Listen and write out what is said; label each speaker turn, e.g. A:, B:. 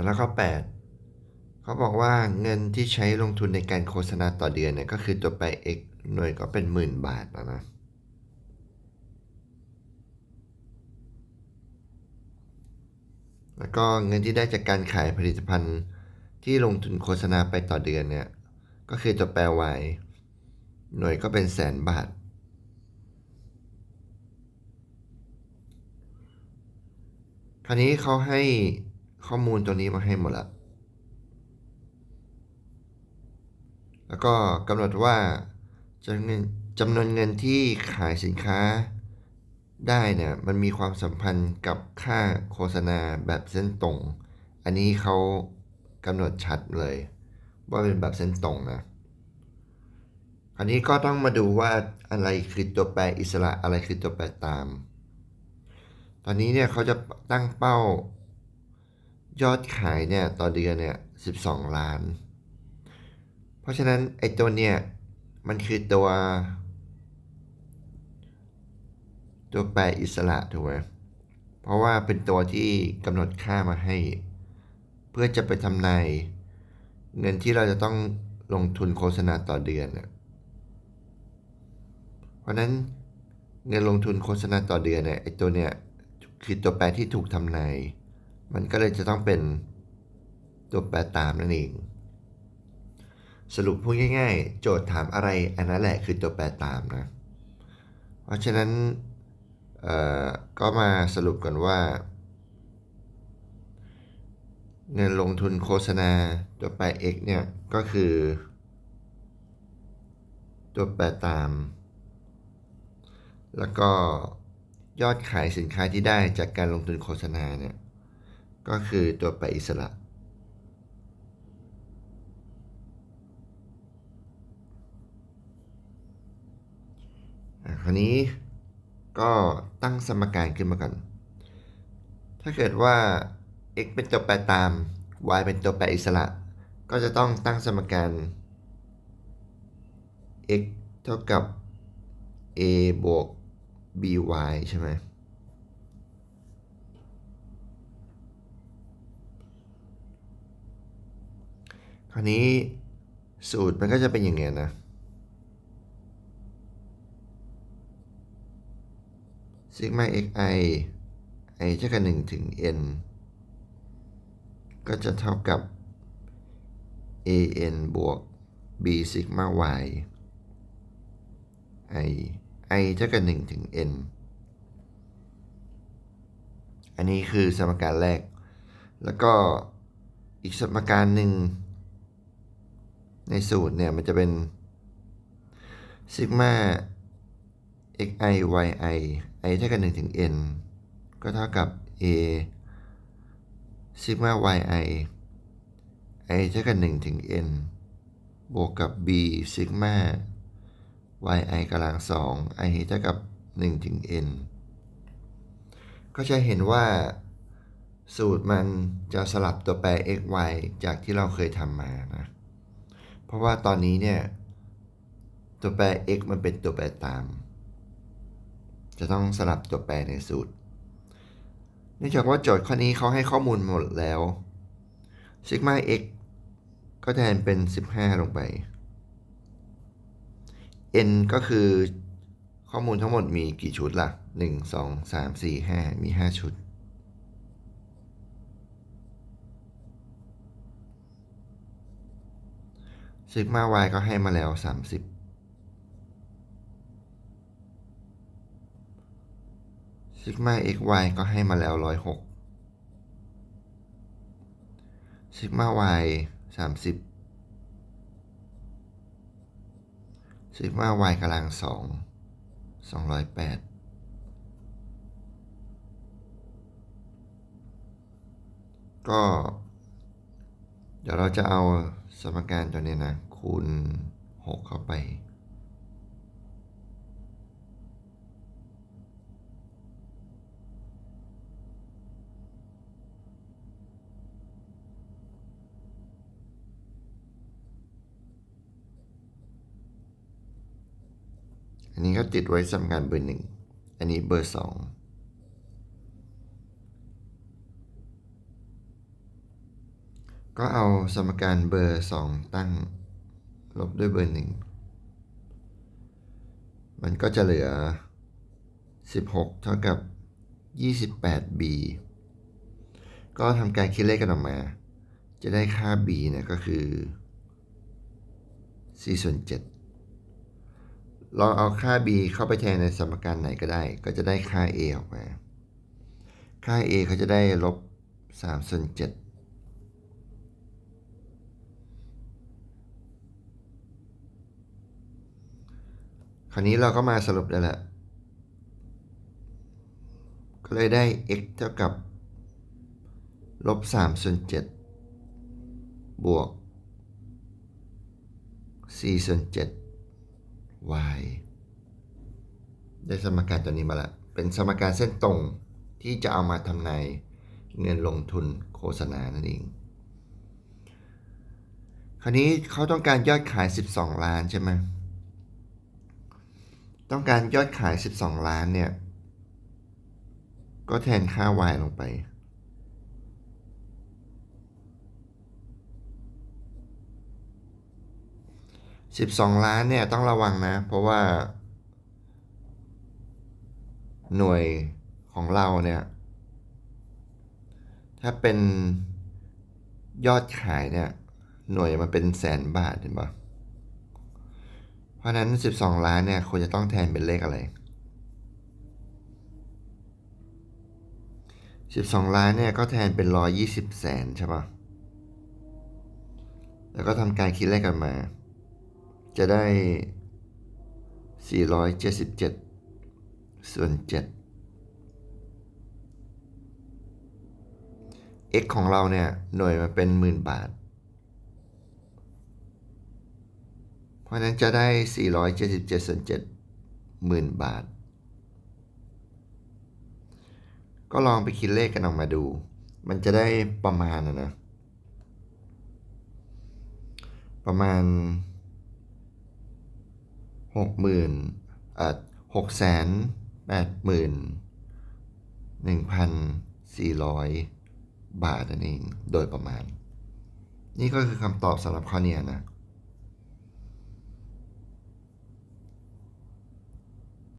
A: สำหรับข้อ 8 เขาบอกว่าเงินที่ใช้ลงทุนในการโฆษณาต่อเดือนเนี่ยก็คือตัวแปร x หน่วยก็เป็นหมื่นบาทแล้วนะแล้วก็เงินที่ได้จากการขายผลิตภัณฑ์ที่ลงทุนโฆษณาไปต่อเดือนเนี่ย ก็คือตัวแปร y หน่วยก็เป็นแสนบาท คราวนี้เขาให้ ข้อมูลตัวนี้มาให้หมดละแล้วก็กำหนดว่าจำนวนจำนวนเงินที่ขายสินค้าได้เนี่ยมันมีความสัมพันธ์กับค่าโฆษณาแบบเส้นตรง อันนี้เขากำหนดชัดเลย ว่าเป็นแบบเส้นตรงนะคราวนี้ก็ต้องมาดูว่าอะไรคือตัวแปรอิสระอะไรคือตัวแปรตาม ตอนนี้เนี่ยเขาจะตั้งเป้า ยอดขายเนี่ยต่อเดือนเนี่ย12ล้าน เพราะฉะนั้นไอ้ตัวเนี่ยมันคือตัว ตัวแปรอิสระถูกไหมเพราะว่าเป็นตัวที่กำหนดค่ามาให้ เพื่อจะไปทำนายเงินที่เราจะต้องลงทุนโฆษณาต่อเดือนเนี่ยเพราะนั้นเงินลงทุนโฆษณาต่อเดือนเนี่ยไอ้ตัวเนี่ยคือตัวแปรที่ถูกทำนาย มันก็เลยจะต้องเป็นตัวแปรตามนั่นเอง สรุปพูดง่าย ๆ โจทย์ถามอะไรอันนั้นแหละคือตัวแปรตามนะ เพราะฉะนั้นก็มาสรุปกันว่า เงินลงทุนโฆษณาตัวแปร x เนี่ยก็คือ ตัวแปรตาม แล้วก็ยอดขายสินค้าที่ได้จากการลงทุนโฆษณาเนี่ย ก็คือตัวแปรอิสระ คราวนี้ก็ตั้งสมการขึ้นมาก่อน ถ้าเกิดว่า x เป็นตัวแปรตาม y เป็นตัวแปรอิสระ ก็จะต้องตั้งสมการ x เท่ากับ a บวก by ใช่ไหม คราวนี้สูตรมันก็จะเป็นอย่างเงี้ยนะซิกมา xi i เท่ากับ1ถึง n ก็จะเท่ากับ an บวก b ซิกมา y i i เท่ากับ1ถึง n อันนี้คือสมการแรก แล้วก็อีกสมการหนึ่ง ในสูตรเนี่ยมันจะเป็นซิกมา xi yi i เท่ากับ1ถึง n ก็เท่ากับ a ซิกมา yi i เท่ากับ1ถึง n บวกกับ b ซิกมา yi กำลัง2 i เท่ากับ1ถึง n ก็จะเห็นว่าสูตรมันจะสลับตัวแปร x y จากที่เราเคยทำมานะ เพราะว่าตอนนี้เนี่ยตัวแปร x มันเป็นตัวแปรตาม จะต้องสลับตัวแปรในสูตรเนื่องจากว่าโจทย์ข้อนี้เขาให้ข้อมูลหมดแล้วซิกมา x ก็แทนเป็น 15 ลงไป n ก็คือข้อมูลทั้งหมดมีกี่ชุดล่ะ 1 2 3 4 5 มี 5 ชุด ซิกมา y ก็ให้มาแล้ว 30ซิกมา xy ก็ให้มาแล้ว106ซิกมา y 30ซิกมา y กำลัง2 208ก็เดี๋ ดี๋ยวเราจะเอาสมการตัวนี้นะ คูณ 6 เข้าไป อันนี้ก็ติดไว้สำคัญเบอร์หนึ่ง อันนี้เบอร์สอง ก็เอาสมการเบอร์สองตั้งลบด้วยเบอร์หนึ่งมันก็จะเหลือ 16 เท่ากับ 28b ก็ทำการคิดเลขกันออกมา จะได้ค่า b เนี่ยก็คือ4ส่วน7ลองเอาค่า b เข้าไปแทนในสมการไหนก็ได้ ก็จะได้ค่า a ออกมา ค่า a เขาจะได้ลบ3ส่วน7 ราวนี้เราก็มาสรุปได้แหละก็เลยได้ x เท่ากับลบ3ส่วน7บวก4ส่วน7 y ได้สมการตัวนี้มาล้วเป็นสมการเส้นตรงที่จะเอามาทำนายเงินลงทุนโฆษณานั่นเอง คราวนี้เขาต้องการยอดขาย 12 ล้านใช่ไหม ต้องการยอดขาย 12 ล้านเนี่ย ก็แทนค่า y ลงไป 12 ล้านเนี่ย ต้องระวังนะ เพราะว่า หน่วยของเราเนี่ย ถ้าเป็นยอดขายเนี่ย หน่วยมันเป็นแสนบาทเห็นปะ ราะฉะนั้น 12 ล้านเนี่ยควรจะต้องแทนเป็นเลขอะไร 12 ล้านเนี่ยก็แทนเป็น 120 แสนใช่ปะแล้วก็ทำการคิดเลขกันมา จะได้ 477 ส่วน 7 x ของเราเนี่ยหน่วยมันเป็นหมื่นบาท เพราะนั้นจะได้ 477ส่วน7หมื่นบาท ก็ลองไปคิดเลขกันออกมาดู มันจะได้ประมาณนะนะ ประมาณหกหมื่นเอ่อหกแสนแปดหมื่นหนึ่งพันสี่ร้อยบาทนั่นเอง โดยประมาณ นี่ก็คือคำตอบสำหรับข้อเนี้นะ